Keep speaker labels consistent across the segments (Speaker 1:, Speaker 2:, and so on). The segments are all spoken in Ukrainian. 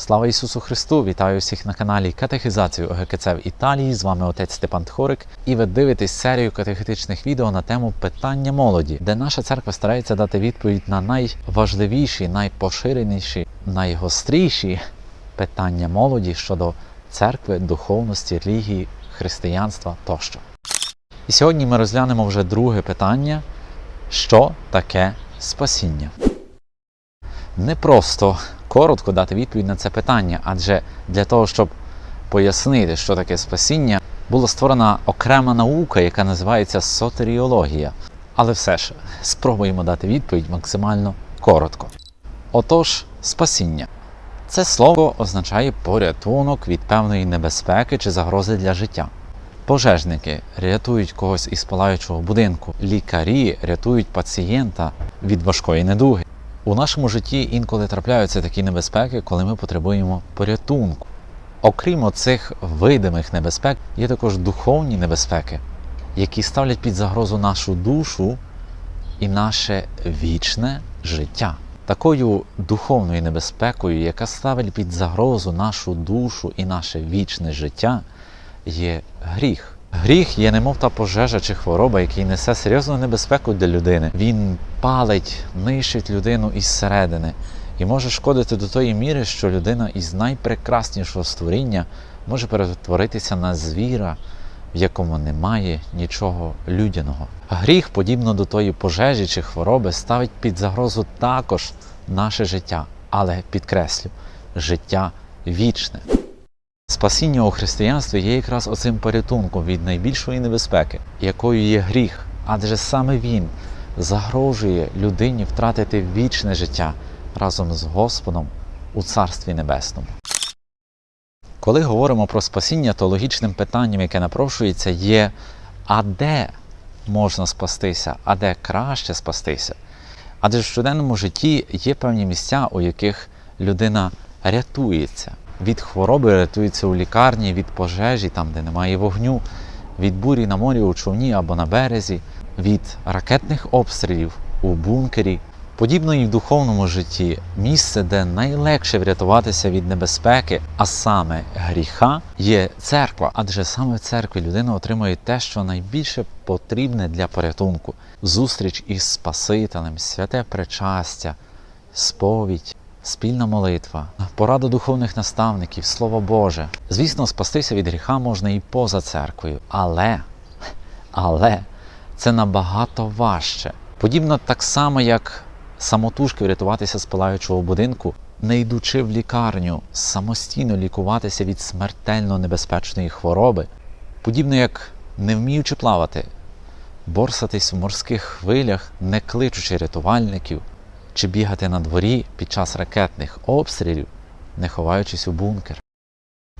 Speaker 1: Слава Ісусу Христу! Вітаю всіх на каналі Катехізацію ОГКЦ в Італії. З вами отець Степан Тхорик, і ви дивитесь серію катехетичних відео на тему питання молоді, де наша церква старається дати відповідь на найважливіші, найпоширеніші, найгостріші питання молоді щодо церкви, духовності, релігії, християнства тощо. І сьогодні ми розглянемо вже друге питання: що таке спасіння? Не просто коротко дати відповідь на це питання, адже для того, щоб пояснити, що таке спасіння, була створена окрема наука, яка називається сотеріологія. Але все ж спробуємо дати відповідь максимально коротко. Отож, спасіння. Це слово означає порятунок від певної небезпеки чи загрози для життя. Пожежники рятують когось із палаючого будинку, лікарі рятують пацієнта від важкої недуги. У нашому житті інколи трапляються такі небезпеки, коли ми потребуємо порятунку. Окрім цих видимих небезпек, є також духовні небезпеки, які ставлять під загрозу нашу душу і наше вічне життя. Такою духовною небезпекою, яка ставить під загрозу нашу душу і наше вічне життя, є гріх. Гріх є немов та пожежа чи хвороба, який несе серйозну небезпеку для людини. Він палить, нищить людину із середини і може шкодити до тої міри, що людина із найпрекраснішого створіння може перетворитися на звіра, в якому немає нічого людяного. Гріх, подібно до тої пожежі чи хвороби, ставить під загрозу також наше життя, але підкреслю, життя вічне. Спасіння у християнстві є якраз оцим порятунком від найбільшої небезпеки, якою є гріх, адже саме він загрожує людині втратити вічне життя разом з Господом у Царстві Небесному. Коли говоримо про спасіння, то логічним питанням, яке напрошується, є а де можна спастися, а де краще спастися? Адже в щоденному житті є певні місця, у яких людина рятується. Від хвороби рятується у лікарні, від пожежі, там, де немає вогню, від бурі на морі у човні або на березі, від ракетних обстрілів у бункері. Подібно і в духовному житті місце, де найлегше врятуватися від небезпеки, а саме гріха, є церква. Адже саме в церкві людина отримує те, що найбільше потрібне для порятунку: зустріч із Спасителем, святе причастя, сповідь, спільна молитва, порада духовних наставників, Слово Боже. Звісно, спастися від гріха можна і поза церквою, але, але це набагато важче. Подібно так само, як самотужки врятуватися з палаючого будинку, не йдучи в лікарню, самостійно лікуватися від смертельно небезпечної хвороби, подібно як не вміючи плавати, борсатись в морських хвилях, не кличучи рятувальників, чи бігати на дворі під час ракетних обстрілів, не ховаючись у бункер.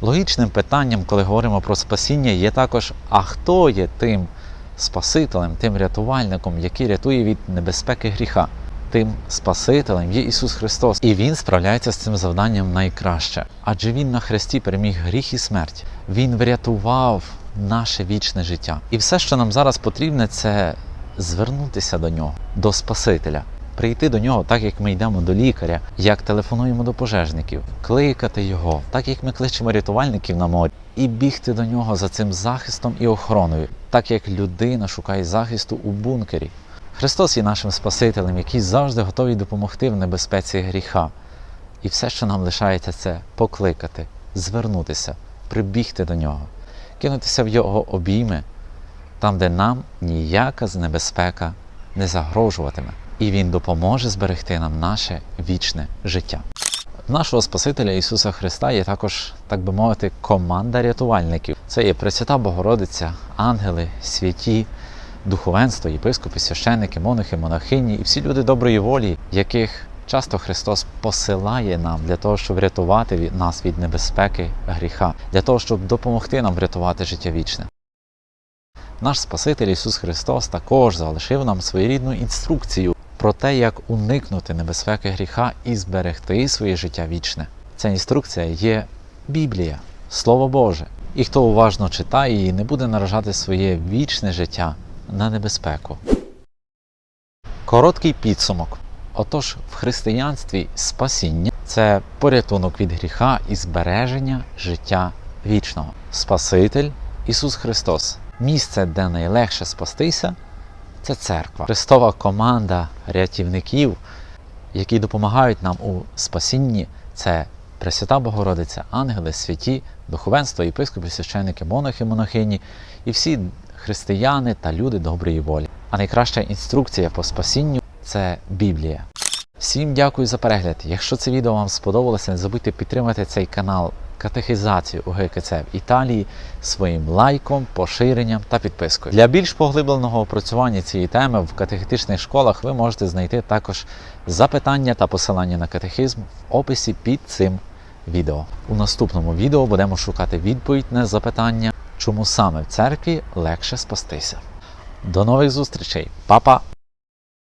Speaker 1: Логічним питанням, коли говоримо про спасіння, є також, а хто є тим Спасителем, тим рятувальником, який рятує від небезпеки гріха. Тим Спасителем є Ісус Христос, і Він справляється з цим завданням найкраще. Адже Він на хресті переміг гріх і смерть. Він врятував наше вічне життя. І все, що нам зараз потрібне, це звернутися до нього, до Спасителя, прийти до нього, так як ми йдемо до лікаря, як телефонуємо до пожежників, кликати його, так як ми кличемо рятувальників на морі, і бігти до нього за цим захистом і охороною, так як людина шукає захисту у бункері. Христос є нашим Спасителем, який завжди готовий допомогти в небезпеці гріха. І все, що нам лишається, це покликати, звернутися, прибігти до нього, кинутися в його обійми, там, де нам ніяка небезпека не загрожуватиме, і Він допоможе зберегти нам наше вічне життя. Нашого Спасителя Ісуса Христа є також, так би мовити, команда рятувальників. Це є Пресвята Богородиця, ангели, святі, духовенство, єпископи, священники, монахи, монахині і всі люди доброї волі, яких часто Христос посилає нам для того, щоб врятувати нас від небезпеки гріха, для того, щоб допомогти нам врятувати життя вічне. Наш Спаситель Ісус Христос також залишив нам своєрідну інструкцію про те, як уникнути небезпеки гріха і зберегти своє життя вічне. Ця інструкція є Біблія, Слово Боже. І хто уважно читає її, не буде наражати своє вічне життя на небезпеку. Короткий підсумок. Отож, в християнстві спасіння це порятунок від гріха і збереження життя вічного. Спаситель Ісус Христос. Місце, де найлегше спастися, це церква. Христова команда рятівників, які допомагають нам у спасінні, це Пресвята Богородиця, ангели, святі, духовенство, єпископи, священники, монахи, монахині і всі християни та люди доброї волі. А найкраща інструкція по спасінню це Біблія. Всім дякую за перегляд. Якщо це відео вам сподобалося, не забудьте підтримати цей канал катехізацію у ГКЦ в Італії своїм лайком, поширенням та підпискою. Для більш поглибленого опрацювання цієї теми в катехетичних школах ви можете знайти також запитання та посилання на катехизм в описі під цим відео. У наступному відео будемо шукати відповідь на запитання, чому саме в церкві легше спастися. До нових зустрічей, Па-па!